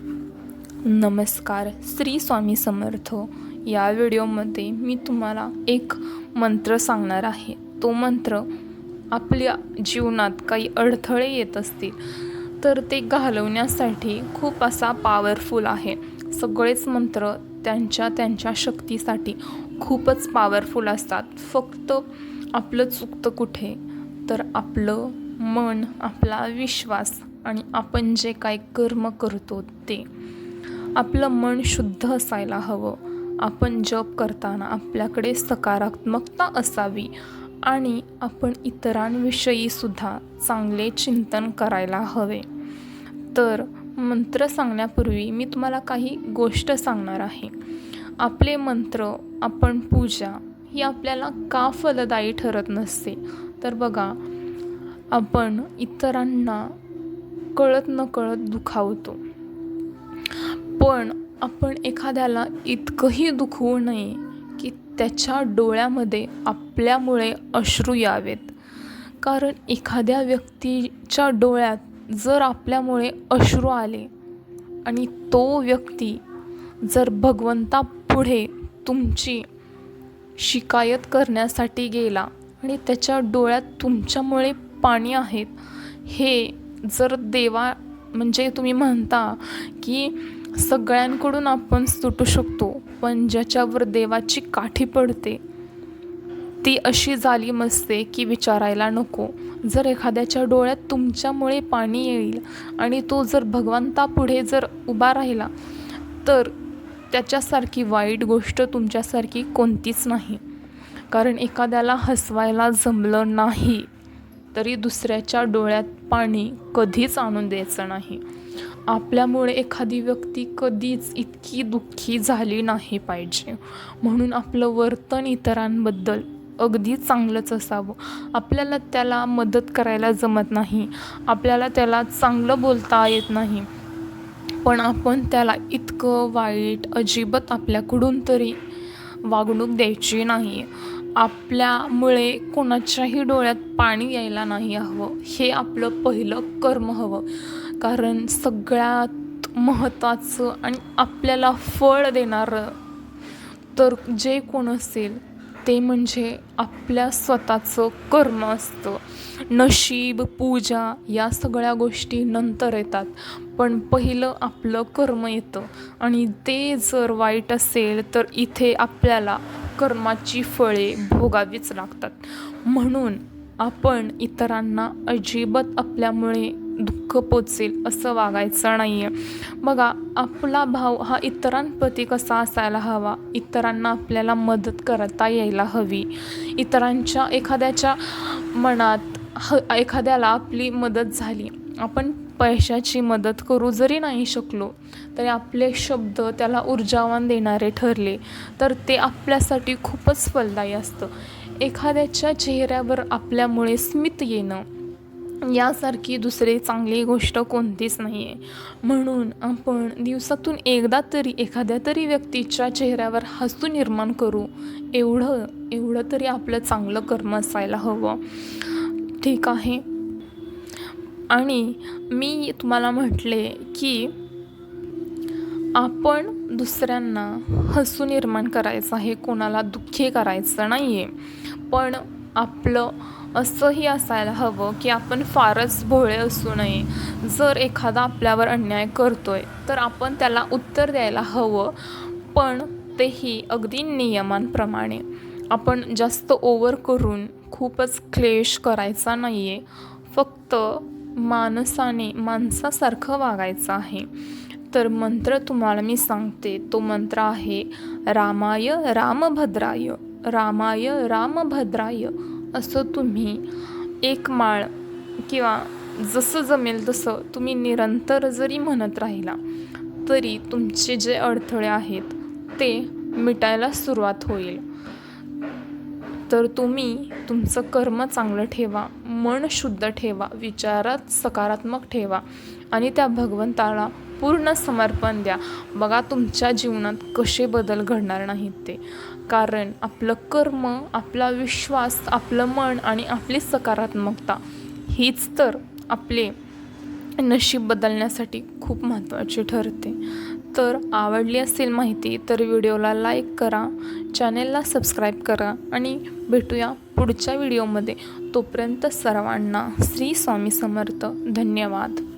नमस्कार श्री स्वामी समर्थ. या व्हिडिओमध्ये मी तुम्हाला एक मंत्र सांगणार आहे. तो मंत्र आपल्या जीवनात काही अडथळे येत असतील तर ते घालवण्यासाठी खूप असा पॉवरफुल आहे. सगळेच मंत्र त्यांच्या त्यांच्या शक्तीसाठी खूपच पॉवरफुल असतात. फक्त आपलं चुकतं कुठे तर आपलं मन आपला विश्वास आणि आपण जे काय कर्म करतो ते आपलं मन शुद्ध असायला हवं. आपण जप करताना आपल्याकडे सकारात्मकता असावी आणि आपण इतरांविषयीसुद्धा चांगले चिंतन करायला हवे. तर मंत्र सांगण्यापूर्वी मी तुम्हाला काही गोष्ट सांगणार आहे. आपले मंत्र आपण पूजा ही आपल्याला का फलदायी ठरत नसते? तर बघा आपण इतरांना कळत नकळत दुखावतो. पण आपण एखाद्याला इतकंही दुखवू नये की त्याच्या डोळ्यामध्ये आपल्यामुळे अश्रू यावेत. कारण एखाद्या व्यक्तीच्या डोळ्यात जर आपल्यामुळे अश्रू आले आणि तो व्यक्ती जर भगवंतापुढे तुमची शिकायत करण्यासाठी गेला आणि त्याच्या डोळ्यात तुमच्यामुळे पाणी आहेत हे जर देवा म्हणजे तुम्ही म्हणता की सगळ्यांकडून आपण सुटू शकतो पण ज्याच्यावर देवाची काठी पडते ती अशी जालीम असते की विचारायला नको. जर एखाद्याच्या डोळ्यात तुमच्यामुळे पाणी येईल आणि तो जर भगवंतापुढे जर उभा राहिला तर त्याच्यासारखी वाईट गोष्ट तुमच्यासारखी कोणतीच नाही. कारण एखाद्याला हसवायला जमलं नाही. तरी दुसऱ्याच्या डोळ्यात पाणी कधीच आणून द्यायचं नाही. आपल्यामुळे एखादी व्यक्ती कधीच इतकी दुःखी झाली नाही पाहिजे. म्हणून आपलं वर्तन इतरांबद्दल अगदी चांगलंच असावं. आपल्याला त्याला मदत करायला जमत नाही. आपल्याला त्याला चांगलं बोलता येत नाही. पण आपण त्याला इतकं वाईट अजिबात आपल्याकडून तरी वागणूक द्यायची नाही. आपल्यामुळे कोणाच्याही डोळ्यात पाणी यायला नाही हवं. हे आपलं पहिलं कर्म हवं. कारण सगळ्यात महत्त्वाचं आणि आपल्याला फळ देणारं तर जे कोण असेल ते म्हणजे आपल्या स्वतःचं कर्म असतं. नशीब पूजा या सगळ्या गोष्टी नंतर येतात. पण पहिलं आपलं कर्म येतं. आणि ते जर वाईट असेल तर इथे आपल्याला कर्माची फळे भोगावीच लागतात. म्हणून आपण इतरांना अजिबात आपल्यामुळे दुःख पोचेल असं वागायचं नाही आहे बघा आपला भाव हा इतरांप्रती कसा असायला हवा इतरांना आपल्याला मदत करता यायला हवी. इतरांच्या एखाद्याच्या मनात ह एखाद्याला आपली मदत झाली आपण पैशाची मदत करू जरी नाही शकलो तरी आपले शब्द त्याला ऊर्जावान देणारे ठरले तर ते आपल्यासाठी खूपच फलदायी असतं. एखाद्याच्या चेहऱ्यावर आपल्यामुळे स्मित येणं यासारखी दुसरी चांगली गोष्ट कोणतीच नाही आहे म्हणून आपण दिवसातून एकदा तरी एखाद्या तरी व्यक्तीच्या चेहऱ्यावर हसू निर्माण करू. एवढं एवढं तरी आपलं चांगलं कर्म असायला हवं. ठीक आहे. आणि मी तुम्हाला म्हटले की आपण दुसऱ्यांना हसू निर्माण करायचं आहे कोणाला दुःखी करायचं नाही आहे पण आपलं असंही असायला हवं की आपण फारच भोळे असू नये. जर एखादा आपल्यावर अन्याय करतो आहे तर आपण त्याला उत्तर द्यायला हवं पण तेही अगदी नियमांप्रमाणे. आपण जास्त ओव्हर करून खूपच क्लेश करायचा नाही आहे फक्त माणसाने माणसासारखं वागायचं आहे. तर मंत्र तुम्हाला मी सांगते. तो मंत्र आहे रामाय रामभद्राय रामाय रामभद्राय. असं तुम्ही एक माळ किंवा जसं जमेल तसं तुम्ही निरंतर जरी म्हणत राहिला तरी तुमचे जे अडथळे आहेत ते मिटायला सुरुवात होईल. तर तुम्ही तुमचं कर्म चांगलं ठेवा मन शुद्ध ठेवा विचारात सकारात्मक ठेवा आणि त्या भगवंताला पूर्ण समर्पण द्या. बघा तुमच्या जीवनात कसे बदल घडणार नाहीत ते. कारण आपलं कर्म आपला विश्वास आपलं मन आणि आपली सकारात्मकता हीच तर आपले नशीब बदलण्यासाठी खूप महत्त्वाची ठरते. तर आवडली असेल माहिती तर व्हिडिओला लाईक करा चॅनेलला सबस्क्राईब करा आणि भेटूया पुढच्या व्हिडिओमध्ये. तोपर्यंत सर्वांना श्री स्वामी समर्थ. धन्यवाद.